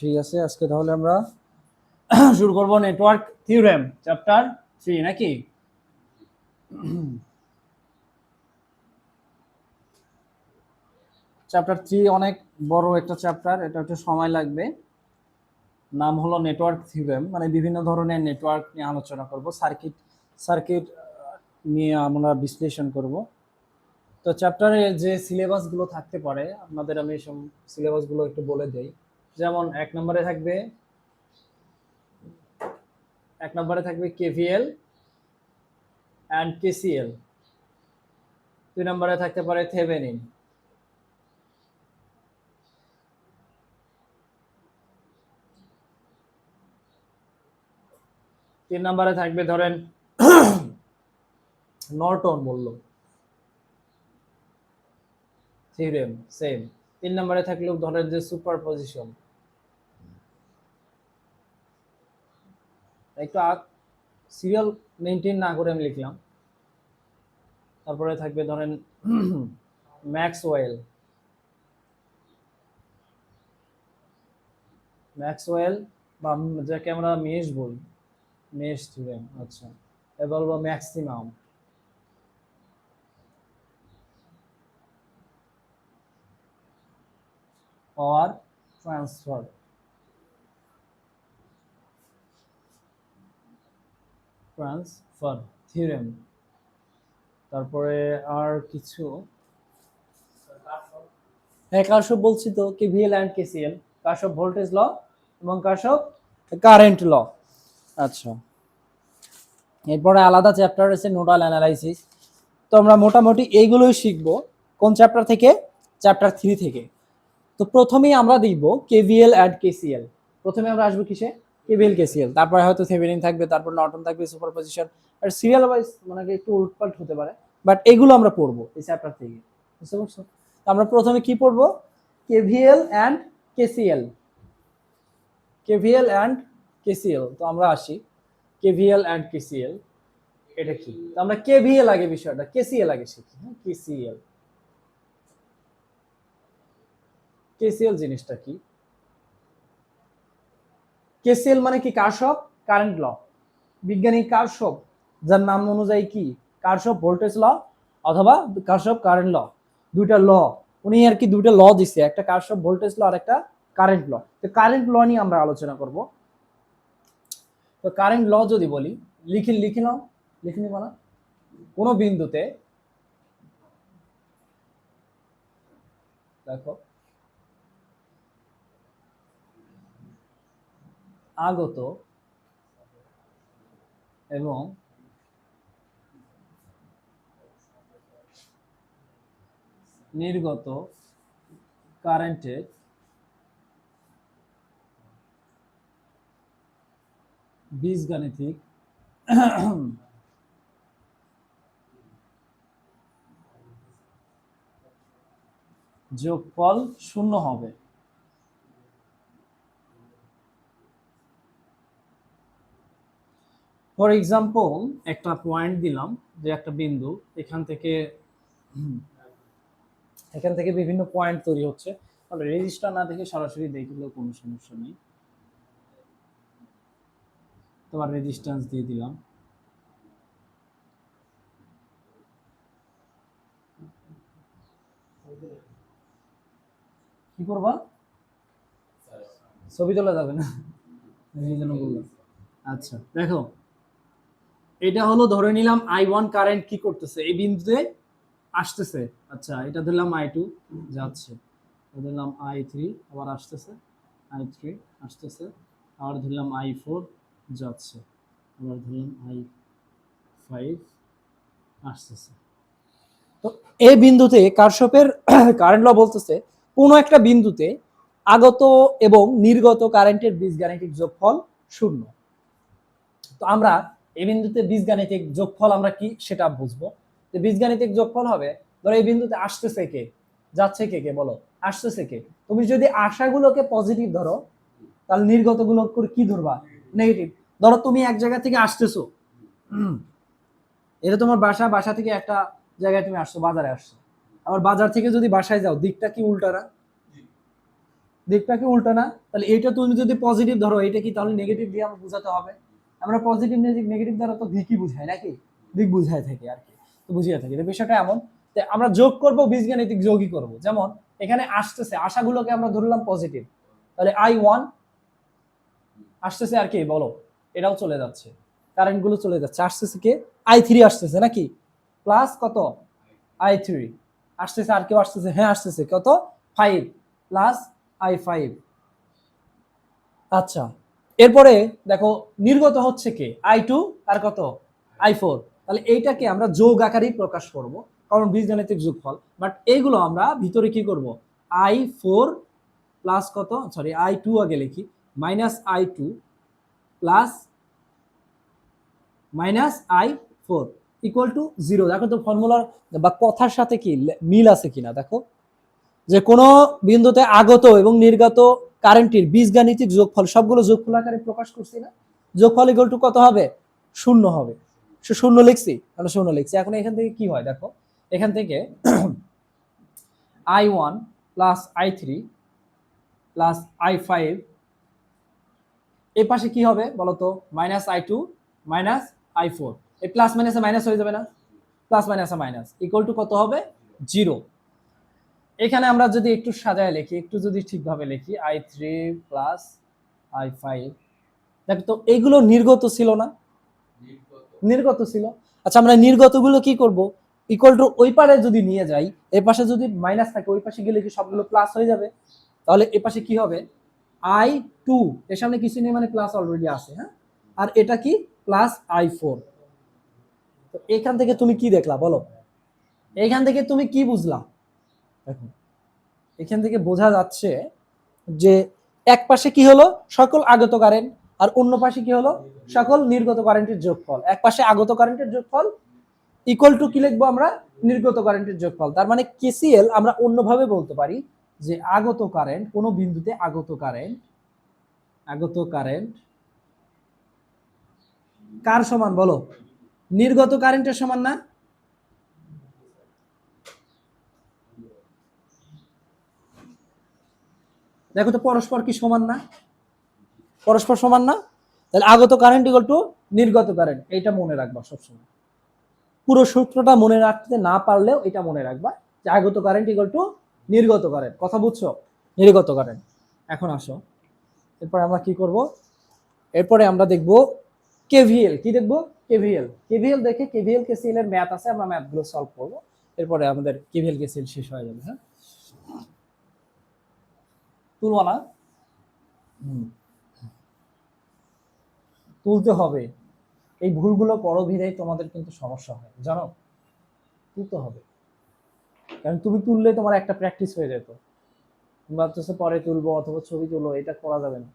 ঠিক আছে, আজকে তাহলে আমরা শুরু করব নেটওয়ার্ক থিওরেম চ্যাপ্টার থ্রি নাকি? চ্যাপ্টার থ্রি অনেক বড় একটা চ্যাপ্টার এটা একটু সময় লাগবে। নাম হলো নেটওয়ার্ক থিওরেম মানে বিভিন্ন ধরনের নেটওয়ার্ক নিয়ে আলোচনা করব সার্কিট সার্কিট নিয়ে আমরা বিশ্লেষণ করব। তো চ্যাপ্টারে যে সিলেবাসগুলো থাকতে পারে, আপনাদের আমি সিলেবাসগুলো একটু বলে দেই। যেমন এক নম্বরে থাকবে, এক নম্বরে থাকবে কেভিএল অ্যান্ড কেসিএল দুই নম্বরে থাকতে পারে থেভেনিন তিন নম্বরে থাকবে ধরেন নর্টন বলল থিওরেম সেম তিন নম্বরে থাকলেও ধরেন যে সুপার পজিশন একটু সিরিয়াল মেনটেন না করে আমি লিখলাম। তারপরে থাকবে ধরেন ম্যাক্সওয়েল ম্যাক্সওয়েল বা যাকে আমরা মেশ বলি মেশ থিওরেম আচ্ছা। এবার বলব maximum power transfer transfer theorem. তারপরে আর কিছু? হ্যাঁ কারসব বলছি তো? KVL and KCL Kirchhoff's voltage law এবং কারসব কারেন্ট ল? আচ্ছা। এরপরে আলাদা চ্যাপ্টার আছে, নোডাল অ্যানালাইসিস। তো আমরা মোটামুটি এইগুলোই শিখব, কোন চ্যাপ্টার থেকে? চ্যাপ্টার থ্রি থেকে। তো প্রথমেই আমরা দেখব কেভিএল অ্যাড কেসিএল প্রথমে আমরা আসব কিসে? কেভিএল কেসিএল তারপরে হয়তো থেভেনিন থাকবে, তারপর নর্টন থাকবে সুপারপজিশন আর সিরিয়াল ওয়াইজ মানে একটু উল্টপাল্ট হতে পারে। বাট এগুলো আমরা পড়ব এই চ্যাপ্টার থেকে। বুঝতে পারছ? তো আমরা প্রথমে কি পড়ব? KVL and KCL KVL and KCL তো আমরা আসি। কেভিএল অ্যান্ড কেসিএল এটা কি? তো আমরা কেভিএল আগে বিষয়টা কেসিএল আগে শিখি। হ্যাঁ কেসিএল কেসিএল জিনিসটা কি? কেসিএল মানে কি? Kirchhoff current law. বিজ্ঞানী কারশপ যার নাম অনুযায়ী কি? কারশপ ভোল্টেজ ল অথবা কারশপ কারেন্ট ল। দুইটা ল। উনি আর কি দুইটা ল দিছে। একটা কারশপ ভোল্টেজ ল আর একটা কারেন্ট ল। তো কারেন্ট ল নিয়ে আমরা আলোচনা করব। তো কারেন্ট ল যদি বলি, লিখি লিখে নাও। লিখে না। কোনো বিন্দুতে দেখো। আগত এবং নির্গত কারেন্টের বীজগাণিতিক যোগফল শূন্য হবে। ফর এক্সাম্পল একটা পয়েন্ট দিলাম যে একটা বিন্দু এখান থেকে এখান থেকে বিভিন্ন পয়েন্ট তৈরি হচ্ছে। তাহলে রেজিস্টার না দেখে সরাসরি দেখলেও কোনো সমস্যা নেই। তোমার রেজিস্ট্যান্স দিয়ে দিলাম। কি করবা? ছবি তোলা যাবে না। আচ্ছা দেখো এটা হলো, ধরে নিলাম আই ওয়ান কারেন্ট কি করতেছে? এই বিন্দুতে আসতেছে। আচ্ছা এটা ধরলাম আই টু যাচ্ছে। ধরলাম আই থ্রি আবার আসতেছে। আই থ্রি আসতেছে। আবার ধরলাম আই ফোর যাচ্ছে। আবার ধরলাম আই ফাইভ আসতেছে। তো এই বিন্দুতে কারশপের কারেন্ট ল বলতেছে, কোনো একটা বিন্দুতে আগত এবং নির্গত কারেন্টের বীজগাণিতিক যোগফল শূন্য। তো আমরা এই বিন্দুতে বীজগাণিতিক যোগফল আমরা কি সেটা বুঝব। যে বীজগাণিতিক যোগফল হবে, ধরো এই বিন্দুতে আসতেছে কে? যাচ্ছে কে কে বলো? আসতেছে কে? তুমি যদি আশাগুলোকে পজিটিভ ধরো, তাহলে নির্গতগুলো কি ধরবা? নেগেটিভ ধরো তুমি এক জায়গা থেকে আসতেছো এটা তোমার বাসা বাসা থেকে একটা জায়গায় তুমি আসছো, বাজারে আসছো। আবার বাজার থেকে যদি বাসায় যাও, দিকটা কি উল্টা না? দিকটা কি উল্টো না? তাহলে এইটা তুমি যদি পজিটিভ ধরো এটা কি তাহলে নেগেটিভ দিয়ে আমরা বোঝাতে হবে? আমরা পজিটিভ নেগেটিভ দ্বারা তো দিকই বুঝাই নাকি? দিক বুঝাই থাকি আর কি, তো বুঝিয়ে থাকি। তো বিষয়টা এমন যে আমরা যোগ করব, বীজগাণিতিক যোগই করব। যেমন এখানে আসতেছে, আশাগুলোকে আমরা ধরলাম পজিটিভ তাহলে আই ওয়ান আসতেছে আর কি, বলো, এটাও চলে যাচ্ছে। কারেন্টগুলো চলে যাচ্ছে। আসতেছে কে? আই থ্রি আসতেছে নাকি? প্লাস কত? আই থ্রি আসতেছে আর কেউ আসতেছে? হ্যাঁ আসতেছে। কত? ফাইভ প্লাস আই ফাইভ আচ্ছা। এরপরে দেখো, নির্গত হচ্ছে কে? আই টু আর কত? I four. তাহলে এইটাকে আমরা যোগ আকারেই প্রকাশ করব, কারণ বীজগাণিতিক যোগফল। বাট এইগুলো আমরা ভিতরে কি করব? আই ফোর প্লাস কত? সরি, আই টু আগে লিখি। Minus I two plus minus I four equal to zero. দেখো তো ফর্মুলার বা কথার সাথে কি মিল আছে কিনা? দেখো। যে কোনো বিন্দুতে আগত এবং নির্গত কারেন্টের বীজগাণিতিক যোগফল, সবগুলো যোগফল আকারে প্রকাশ করছি না। যোগফল ইকুয়াল টু কত হবে? শূন্য হবে। সে শূন্য লিখছি? আমরা শূন্য লিখছি। এখন এখান থেকে কি হয় দেখো? এখান থেকে I one plus I three plus I five এ পাশে কি হবে বলতো? Minus I two minus I four এই প্লাস মাইনাসে মাইনাস হয়ে যাবে না? প্লাস মাইনাসে মাইনাস ইকুয়াল টু কত হবে? জিরো এখানে আমরা যদি একটু সাজায় লিখি, একটু যদি ঠিকভাবে লিখি I three plus I five দেখ তো, এগুলো নির্গত ছিল না? নির্গত ছিল। আচ্ছা আমরা নির্গতগুলো কি করব? ইকুয়াল টু ওই পারে যদি নিয়ে যাই, এই পাশে যদি মাইনাস থাকে, ওই পাশে গেলে কি সবগুলো প্লাস হয়ে যাবে? তাহলে এ পাশে কি হবে? আই টু এর সামনে কিছু নেই মানে প্লাস অলরেডি আছে হ্যাঁ? আর এটা কি? প্লাস আই ফোর তো এখান থেকে তুমি কি দেখলা, বলো? এখান থেকে তুমি কি বুঝলা? এখান থেকে বোঝা যাচ্ছে যে এক পাশে কি হলো? সকল আগত কারেন্ট আর অন্য পাশে কি হলো? সকল নির্গত কারেন্টের যোগফল। এক পাশে আগত কারেন্টের যোগফল ইকুয়াল টু কি লিখব আমরা? নির্গত কারেন্টের যোগফল। তার মানে কেসিএল আমরা অন্যভাবে বলতে পারি যে আগত কারেন্ট কোন বিন্দুতে আগত কারেন্ট আগত কারেন্ট কার সমান বলো? নির্গত কারেন্টের সমান না? দেখো তো পরস্পর কি সমান না? পরস্পর সমান না? তাহলে আগত কারেন্ট ইকুয়াল টু নির্গত কারেন্ট এইটা মনে রাখবা সবসময়। পুরো সূত্রটা মনে রাখতে না পারলেও এটা মনে রাখবা যে আগত কারেন্ট ইকুয়াল টু নির্গত কারেন্ট কথা বুঝছ? নির্গত কারেন্ট এখন আসো। এরপরে আমরা কি করব? এরপরে আমরা দেখব কেভিএল কি দেখব? কেভিএল কেভিএল দেখে কেভিএল কেসিএল এর ম্যাথ আছে, আমরা ম্যাথগুলো সলভ করব। এরপরে আমাদের কেভিএল কেসিএল শেষ হয়ে যাবে হ্যাঁ? তুলবা না তুলতে হবে। এই ভুলগুলো করো তোমাদের কিন্তু সমস্যা হয় জানো? তুলতে হবে। কারণ তুমি তুললে তোমার একটা প্র্যাকটিস হয়ে যেত। ভাবতেছো পরে তুলবো অথবা ছবি তুলো এটা করা যাবে না।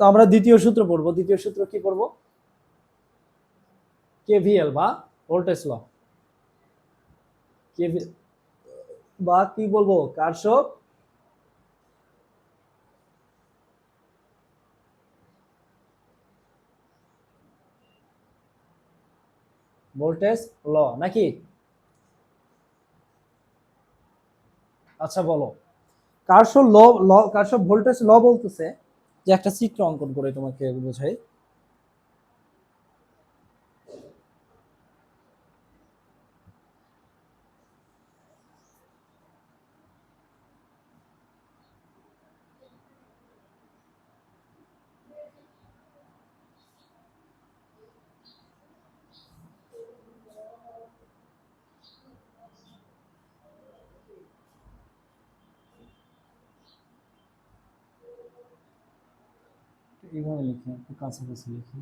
তো আমরা দ্বিতীয় সূত্র পড়ব। দ্বিতীয় সূত্র কি পড়ব? কেভিএল বা ভোল্টেজ ল কেভিএল বা কি বলব কারশো ভোল্টেজ ল, নাকি? আচ্ছা বলো। কারশো ল ল কারশো ভোল্টেজ ল বলতেছে? যে একটা চিত্র অঙ্কন করে তোমাকে বোঝাই। এইভাবে লিখি? একটু কাছাকাছি লিখি।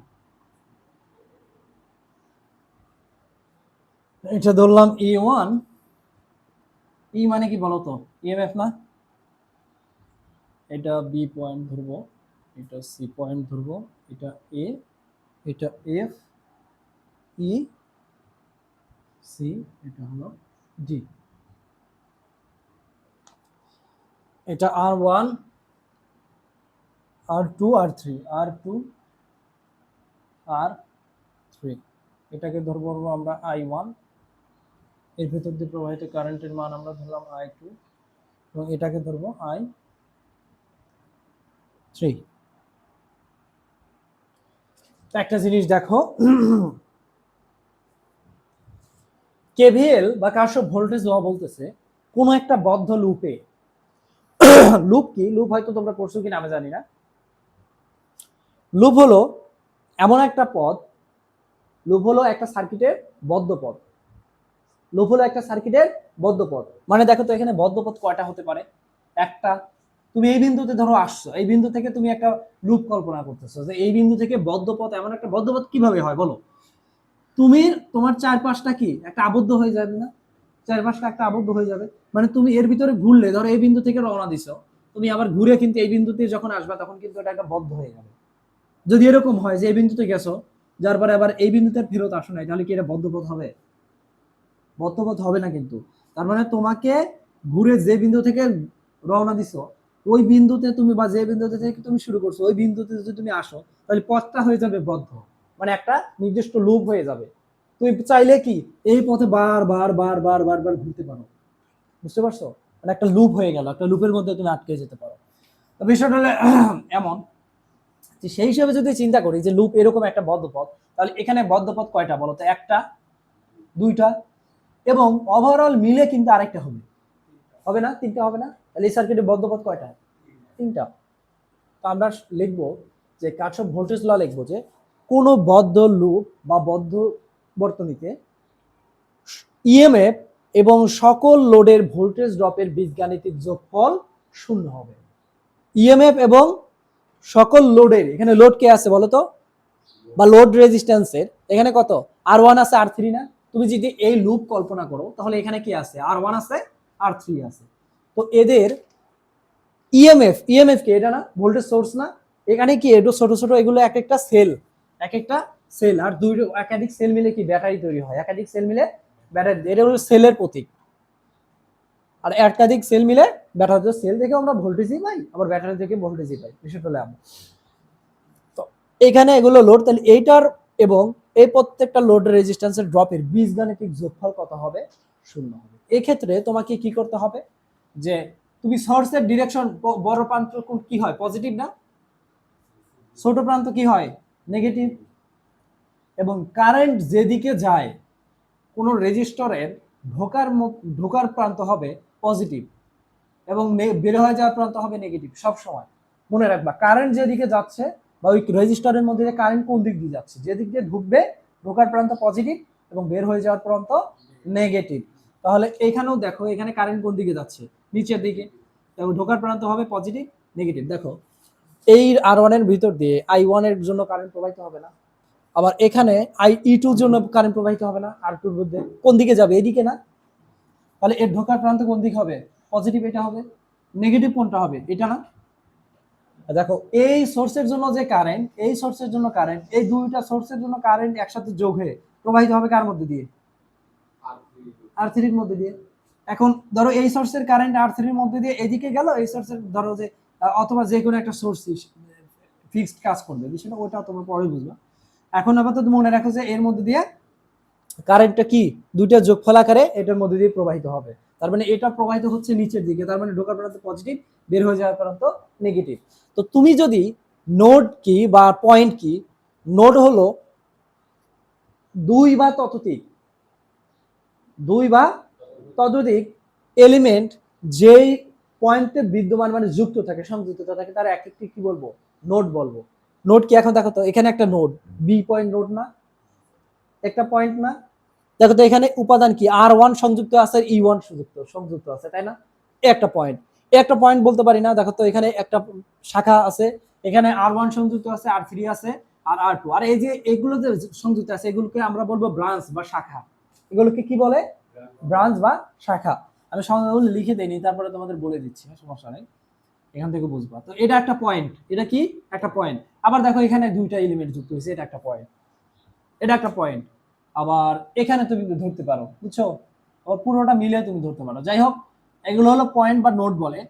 এটা ধরলাম ই ওয়ান ই মানে কি বলতো? ইএমএফ না? এটা বি পয়েন্ট ধরবো। এটা সি পয়েন্ট ধরবো। এটা এ এটা এফ ই সি এটা হলো ডি এটা R one R two R three R two R three এটাকে ধরবো আমরা আই ওয়ানের ভেতর দিয়ে প্রবাহিত কারেন্টের মান আমরা ধরলাম আই টু এবং এটাকে ধরবো আই থ্রি একটা জিনিস দেখো কেভিএল বা কার্শ ভোল্টেজ ল বলতেছে, কোনো একটা বদ্ধ লুপে লুপ কি? লুপ হয়তো তোমরা পড়ছো কিনা আমি জানি না। লুপ হলো এমন একটা পথ লুপ হলো একটা সার্কিটের বদ্ধ পথ লুপ হলো একটা সার্কিটের বদ্ধ পথ মানে দেখো তো এখানে বদ্ধ পথ কয়টা হতে পারে? একটা, তুমি এই বিন্দুতে ধরো আসছো, এই বিন্দু থেকে তুমি একটা লুপ কল্পনা করতেছো যে এই বিন্দু থেকে বদ্ধ পথ এমন একটা বদ্ধ পথ কীভাবে হয় বলো? তুমি, তোমার চারপাশটা কি? একটা আবদ্ধ হয়ে যাবে না? চারপাশটা একটা আবদ্ধ হয়ে যাবে? মানে তুমি এর ভিতরে ঘুরলে, ধরো এই বিন্দু থেকে রওনা দিছো, তুমি আবার ঘুরে কিন্তু এই বিন্দুতে যখন আসবা, তখন কিন্তু এটা একটা বদ্ধ হয়ে যাবে। যদি এরকম হয় যে এই বিন্দুতে গেছো, যার পরে আবার এই বিন্দুতে ফেরত আসো নাই, তাহলে কি এটা বদ্ধপথ হবে? বদ্ধপথ হবে না কিন্তু। তার মানে তোমাকে ঘুরে যে বিন্দু থেকে রওনা দিছো, ওই বিন্দুতে তুমি বা যে বিন্দুতে থেকে তুমি শুরু করছ, ওই বিন্দুতে যদি তুমি আসো, তাহলে পথটা হয়ে যাবে বদ্ধ। মানে একটা নির্দিষ্ট লুপ হয়ে যাবে। তুমি চাইলে কি এই পথে বার বার বার বার বার বার ঘুরতে পারো। বুঝতে পারছ? মানে একটা লুপ হয়ে গেল, একটা লুপের মধ্যে তুমি আটকে যেতে পারো। বিষয়টা হলে এমন সেই হিসাবে যদি চিন্তা করি যে লুপ এরকম একটা বদ্ধ পথ তাহলে এখানে বদ্ধ পথ কয়টা বলো তো একটা, দুইটা, এবং ওভারঅল মিলে কিন্তু আরেকটা হবে। হবে না? তিনটা হবে না? তাহলে এই সার্কিটে বদ্ধ পথ কয়টা? তিনটা। তো আমরা লিখব যে কাটসব ভোল্টেজ ল লিখব যে কোনো বদ্ধ লুপ বা বদ্ধ বর্তনীতে ইএমএফ এবং সকল লোডের ভোল্টেজ ড্রপের বীজগাণিতিক যোগফল শূন্য হবে। ইএমএফ এবং সকল লোডের, এখানে লোড কে আছে বলো তো বা লোড রেজিস্ট্যান্সের, এখানে কত? আর ওয়ান আছে আর থ্রি না? তুমি যদি এই লুপ কল্পনা করো, তাহলে এখানে কি আছে? আর ওয়ান আছে আর থ্রি আছে। তো এদের ইএমএফ ইএমএফ কি এটা না? ভোল্টেজ সোর্স না? এখানে কি একটু ছোট ছোট এগুলো এক একটা সেল এক একটা সেল আর দুই একাধিক সেল মিলে কি ব্যাটারি তৈরি হয়? একাধিক সেল মিলে ব্যাটারি এটা হলো সেলের প্রতীক। আর একাধিক সেল মিলে ব্যাটারি সেল থেকে আমরা ভোল্টেজই পাই, আবার ব্যাটারি থেকে ভোল্টেজই পাই বিষয়টা হলো এমন। তো এখানে এগুলো লোড তাহলে এইটার এবং এই প্রত্যেকটা লোড রেজিস্ট্যান্সের ড্রপের বীজগাণিতিক যোগফল কত হবে? শূন্য হবে। এক্ষেত্রে তোমাকে কি করতে হবে? যে তুমি সোর্সের ডিরেকশন বড় প্রান্ত কোন- কি হয়? পজিটিভ না? ছোট প্রান্ত কি হয়? নেগেটিভ এবং কারেন্ট যেদিকে যায়, কোনো রেজিস্টরের ঢোকার ঢোকার প্রান্ত হবে পজিটিভ এবং বের হয়ে যাওয়ার প্রান্ত হবে নেগেটিভ সব সময়। মনে রাখবা কারেন্ট যেদিকে যাচ্ছে বা ওই রেজিস্টারের মধ্যে কারেন্ট কোন দিক দিয়ে যাচ্ছে, যেদিক দিয়ে ঢুকবে, ঢোকার প্রান্ত পজিটিভ এবং বের হয়ে যাওয়ার প্রান্ত নেগেটিভ তাহলে এখানেও দেখো, এখানে কারেন্ট কোন দিকে যাচ্ছে? নিচের দিকে। এবং ঢোকার প্রান্ত হবে পজিটিভ নেগেটিভ দেখো, এই আর ওয়ানের ভিতর দিয়ে আই ওয়ানের জন্য কারেন্ট প্রবাহিত হবে না। আবার এখানে আই ই টুর জন্য কারেন্ট প্রবাহিত হবে না আর টুর মধ্যে। কোন দিকে যাবে? এদিকে না? তাহলে এর ঢোকার প্রান্ত কোন দিক হবে? পজিটিভ এটা হবে নেগেটিভ কোনটা হবে? এটা না? দেখো, এই সোর্সের জন্য যে কারেন্ট এই সোর্সের জন্য কারেন্ট এই দুইটা সোর্সের জন্য কারেন্ট একসাথে যোগ হয়ে প্রবাহিত হবে কার মধ্যে দিয়ে? আর থ্রির মধ্যে দিয়ে। এখন ধরো এই সোর্সের কারেন্ট আর থ্রির মধ্যে দিয়ে এদিকে গেল, এই সোর্সের ধরো যে অথবা যে কোনো একটা সোর্স ফিক্সড কাজ করবে, বিষয়টা ওটা তোমরা পরে বুঝবা। এখন আপাতত মনে রাখো যে এর মধ্যে দিয়ে কারেন্টটা কি? দুইটা যোগফল আকারে এটার মধ্যে দিয়ে প্রবাহিত হবে। তার মানে এটা প্রবাহিত হচ্ছে নিচের দিকে, তার মানে ঢোকার প্রান্ত পজিটিভ বের হয়ে যাওয়ার প্রান্ত নেগেটিভ তো তুমি যদি নোড কি বা পয়েন্ট কি নোড হলো দুই বা ততোধিক, দুই বা ততোধিক এলিমেন্ট যেই পয়েন্টে বিদ্যমান মানে যুক্ত থাকে, সংযুক্ত থাকে, তার এক একটি কি বলব? নোট বলব। নোট কি এখন দেখো তো, এখানে একটা নোট বি পয়েন্ট নোট না, একটা পয়েন্ট না দেখো তো এখানে উপাদান কি? আর ওয়ান সংযুক্ত আছে ই ওয়ান সংযুক্ত সংযুক্ত আছে তাই না? একটা পয়েন্ট একটা পয়েন্ট বলতে পারি না দেখো তো এখানে একটা শাখা আছে এখানে আর ওয়ান সংযুক্ত আছে আর থ্রি আছে আর আর টু আর এই যে এগুলো যে সংযুক্ত আছে এগুলোকে আমরা বলব ব্রাঞ্চ বা শাখা। এগুলোকে কি বলে? ব্রাঞ্চ বা শাখা। আমি সংজ্ঞাগুলো লিখে দেইনি তারপরে তোমাদের বলে দিচ্ছি হ্যাঁ, সমস্যা নেই। এখান থেকে বুঝবা। তো এটা একটা পয়েন্ট এটা কি? একটা পয়েন্ট আবার দেখো এখানে দুইটা এলিমেন্ট যুক্ত হয়েছে এটা একটা পয়েন্ট এটা একটা পয়েন্ট আবার এখানে তুমি ধরতে পারো, বুঝছ? আবার পুরোটা মিলে তুমি ধরতে পারো। যাই হোক, এগুলো হলো পয়েন্ট বা নোট বলে।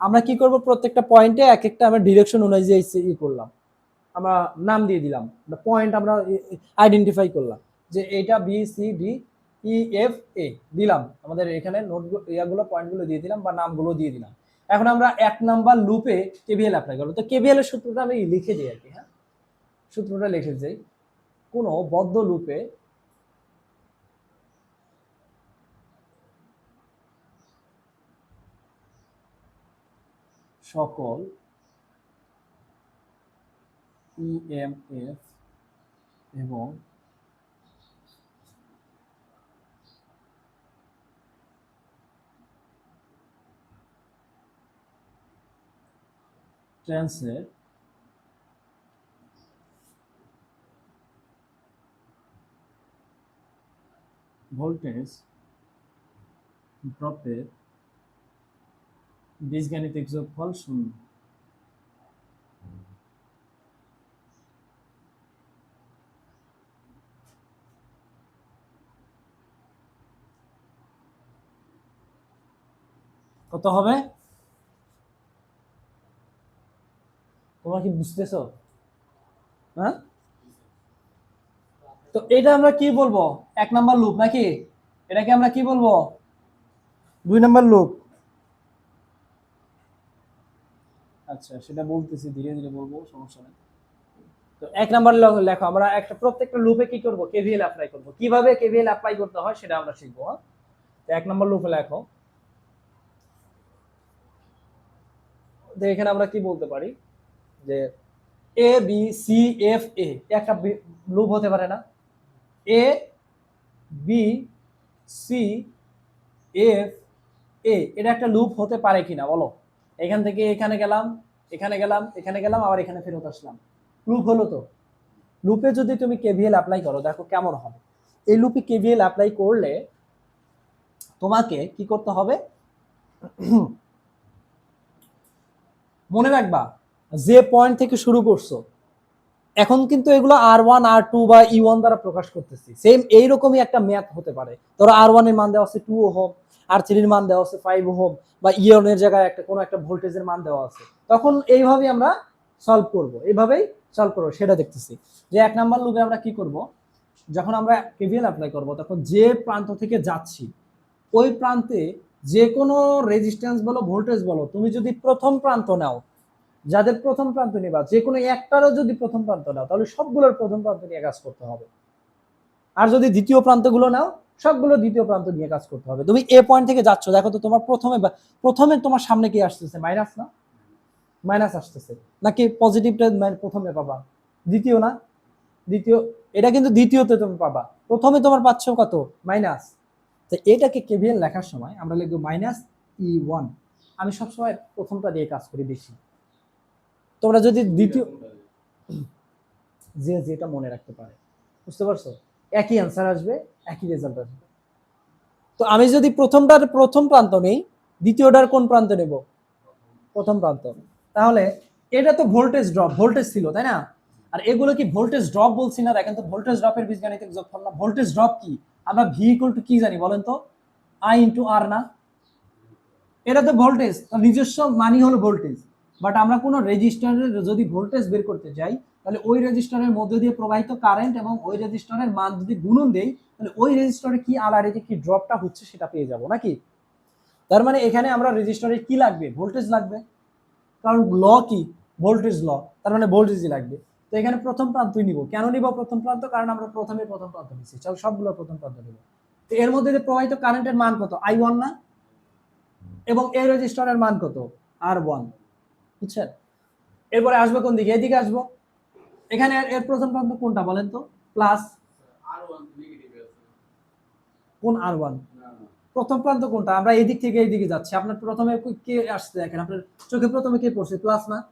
আমরা কি করব? প্রত্যেকটা পয়েন্টে এক একটা আমরা ডিরেকশন অনুযায়ী ই করলাম। আমরা নাম দিয়ে দিলাম। পয়েন্ট আমরা আইডেন্টিফাই করলাম যে এইটা B C D E F A দিলাম। আমাদের এখানে নোট ইয়াগুলো পয়েন্টগুলো দিয়ে দিলাম বা নামগুলো দিয়ে দিলাম। এখন আমরা এক নাম্বার লুপে কেভিএল অ্যাপ্লাই করব। তো কেভিএল এর সূত্রটা আমি লিখে দিই আর কি হ্যাঁ? সূত্রটা লিখে যাই কোনো বদ্ধ লুপে সকল ইএমএফ এবং ট্রান্সের ভোল্টেজ ড্রপের বীজগাণিতিক যোগফল শূন্য। কত হবে? তোমরা কি বুঝতেছো? হ্যাঁ? তো এটা আমরা কি বলব? এক নাম্বার লুপ নাকি? এটাকে আমরা কি বলব? দুই নাম্বার লুপ আচ্ছা সেটা বলতেছি, ধীরে ধীরে বলব, সমস্যা নেই। তো এক নাম্বার লেখো, আমরা একটা প্রত্যেকটা লুপে কি করব? কেভিএল অ্যাপ্লাই করব। কীভাবে কেভিএল অ্যাপ্লাই করতে হয় সেটা আমরা শিখব হ্যাঁ? তো এক নাম্বার লুপে লেখো। এখানে আমরা কি বলতে পারি? যে A B C F A একটা লুপ হতে পারে না। A B C F A এটা একটা লুপ হতে পারে কিনা, বলো। এখান থেকে এখানে গেলাম এখানে গেলাম এখানে গেলাম, আবার এখানে ফেরত আসলাম। লুপ হলো তো। লুপে যদি তুমি কেভিএল অ্যাপ্লাই করো, দেখো কেমন হবে। এই লুপে কেভিএল অ্যাপ্লাই করলে তোমাকে কি করতে হবে? মনে রাখবা, যে পয়েন্ট থেকে শুরু করছ, এখন কিন্তু এগুলো আর ওয়ান আর টু বা ই ওয়ান দ্বারা প্রকাশ করতেছি। সেম এইরকমই একটা ম্যাথ হতে পারে। ধরো আর ওয়ানের মান দেওয়া আছে টু ওহম। আর থ্রির মান দেওয়া আছে ফাইভ ওহম বা ইয়নের জায়গায় একটা, কোনো একটা ভোল্টেজের মান দেওয়া আছে। তখন এইভাবেই আমরা সলভ করব। এইভাবেই সলভ করব, সেটা দেখতেছি। যে এক নাম্বার লুপে আমরা কি করব? যখন আমরা কেভিএল অ্যাপ্লাই করব, তখন যে প্রান্ত থেকে যাচ্ছি, ওই প্রান্তে যে কোনো রেজিস্ট্যান্স বলো ভোল্টেজ বলো, তুমি যদি প্রথম প্রান্ত নাও, যাদের প্রথম প্রান্ত নিবা, যে কোনো একটারও যদি প্রথম প্রান্ত নাও, তাহলে সবগুলোর প্রথম প্রান্ত নিয়ে কাজ করতে হবে। আর যদি দ্বিতীয় প্রান্তগুলো নাও সবগুলো দ্বিতীয় প্রান্ত নিয়ে কাজ করতে হবে। তুমি এ পয়েন্ট থেকে যাচ্ছ দেখো তো তোমার প্রথমে প্রথমে তোমার সামনে কি আসতেছে? মাইনাস না? মাইনাস আসতেছে। নাকি পজিটিভটা প্রথমে পাবা? দ্বিতীয় না? দ্বিতীয় এটা কিন্তু দ্বিতীয়তে তুমি পাবা। প্রথমে তোমার পাচ্ছ কত? মাইনাস তো এটাকে কেভিএল লেখার সময় আমরা লিখব মাইনাস ই ওয়ান আমি সবসময় প্রথমটা দিয়ে কাজ করি বেশি। তোমরা যদি দ্বিতীয় যে যেটা মনে রাখতে পারে। বুঝতে পারছ? একই অ্যান্সার আসবে, একই রেজাল্ট আসবে। তো আমি যদি প্রথমটার প্রথম প্রান্ত নেই, দ্বিতীয়টার কোন প্রান্ত নেব? প্রথম প্রান্ত। তাহলে এটা তো ভোল্টেজ ড্রপ ভোল্টেজ ছিল, তাই না? আর এগুলো কি ভোল্টেজ ড্রপ বলছি না? দেখেন তো ভোল্টেজ ড্রপের বীজগাণিতিক যোগফল না। ভোল্টেজ ড্রপ কি? আমরা ভি ইকুয়াল টু কি জানি বলেন তো? আই ইন্টু আর না? এটা তো ভোল্টেজ নিজস্ব মানি হলো ভোল্টেজ বাট আমরা কোনো রেজিস্টারের যদি ভোল্টেজ বের করতে যাই তাহলে ওই রেজিস্টারের মধ্যে দিয়ে প্রবাহিত কারেন্ট এবং ওই রেজিস্টারের মান যদি গুণন দেই, তাহলে ওই রেজিস্টারে কি আলারে যে কি ড্রপটা হচ্ছে সেটা পেয়ে যাব, নাকি? তার মানে এখানে আমরা রেজিস্টারে কি লাগবে? ভোল্টেজ লাগবে। কারণ ল কি? Voltage law. তার মানে ভোল্টেজই লাগবে। তো এখানে প্রথম প্রান্তই নিব। কেন নিব প্রথম প্রান্ত? কারণ আমরা প্রথমে প্রথম প্রান্ত নিচ্ছি চল, সবগুলো প্রথম প্রান্ত নিব। তো এর মধ্যে যে প্রবাহিত কারেন্টের মান কত? আই ওয়ান না? এবং এই রেজিস্টারের মান কত? R one. বুঝছেন? এরপরে আসবে কোন দিকে? এদিকে আসব। এখানে এর- এর প্রথম প্রান্ত কোনটা বলেন তো? প্লাস কোন আর ওয়ান প্রথম প্রান্ত কোনটা? আমরা এদিক থেকে এইদিকে যাচ্ছি। আপনার প্রথমে কে আসছে দেখেন? আপনার চোখে প্রথমে কে পড়ছে? প্লাস না?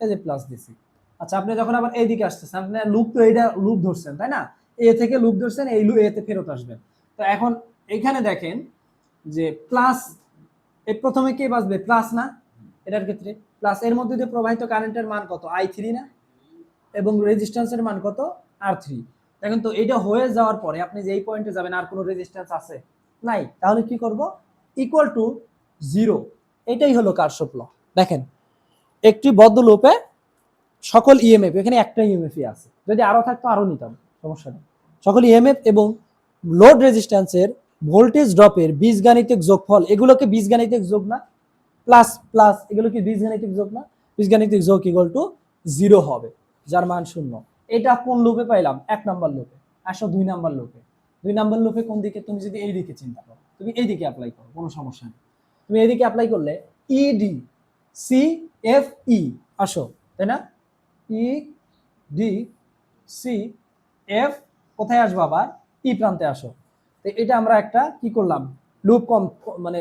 এই যে প্লাস দিছি। আচ্ছা আপনি যখন আবার এইদিকে আসতেছেন, আপনি লুপ তো এইটা লুপ ধরছেন, তাই না? এ থেকে লুপ ধরছেন, এই লুপ এতে ফেরত আসবেন। তো এখন এখানে দেখেন যে প্লাস এই প্রথমে কে বাজবে প্লাস না? এটার ক্ষেত্রে। প্লাস এর মধ্যে দিয়ে প্রবাহিত কারেন্টের মান কত? আই থ্রি না? এবং রেজিস্ট্যান্সের মান কত? আর থ্রি দেখেন তো এটা হয়ে যাওয়ার পরে আপনি যে এই পয়েন্টে যাবেন, আর কোনো রেজিস্ট্যান্স আছে? নাই। তাহলে কি করব? ইকুয়াল টু জিরো এটাই হলো কারশপ ল দেখেন, একটি বদ্ধ লুপে সকল ইএমএফ এখানে একটা ইএমএফই আছে। যদি আরও থাকতো আরও নিতাম। সমস্যা নেই। সকল ইএমএফ এবং লোড রেজিস্ট্যান্সের ভোল্টেজ ড্রপের বীজগাণিতিক যোগফল, এগুলোকে বীজগাণিতিক যোগ না প্লাস প্লাস এগুলো কি বীজগাণিতিক যোগ না? বীজগাণিতিক যোগ ইকুয়াল টু জিরো হবে। যার মান শূন্য। এটা কোন লুপে পাইলাম? এক নাম্বার লুপে আসো দুই নাম্বার লুপে দুই নাম্বার লুপে কোন দিকে? তুমি যদি এই দিকে চিন্তা করো, তুমি এই দিকে অ্যাপ্লাই করো, কোনো সমস্যা নেই। তুমি এইদিকে অ্যাপ্লাই করলে ইডি সি এফ ই আসো, তাই না? ই ডি সি এফ কোথায় আসব আবার? ই প্রান্তে আসো। তো এটা আমরা একটা কি করলাম? লুপ কম মানে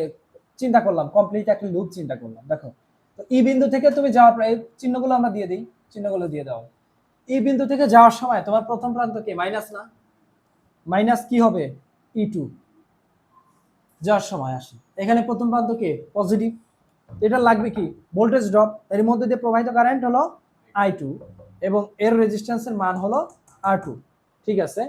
চিন্তা করলাম কমপ্লিট একটা লুপ চিন্তা করলাম। দেখো, তো ই বিন্দু থেকে তুমি যাওয়ার প্রায় এই চিহ্নগুলো আমরা দিয়ে দিই। চিহ্নগুলো দিয়ে দাও। ই বিন্দু থেকে যাওয়ার সময় তোমার প্রথম প্রান্ত কি? মাইনাস না? মাইনাস কি হবে? ই টু যাওয়ার সময় আসে। এখানে প্রথম প্রান্ত কে? পজিটিভ এটা লাগবে কি? ভোল্টেজ ড্রপ এর মধ্যে দিয়ে প্রবাহিত কারেন্ট হলো আই টু এবং এর রেজিস্ট্যান্সের মান হলো আর টু ঠিক আছে?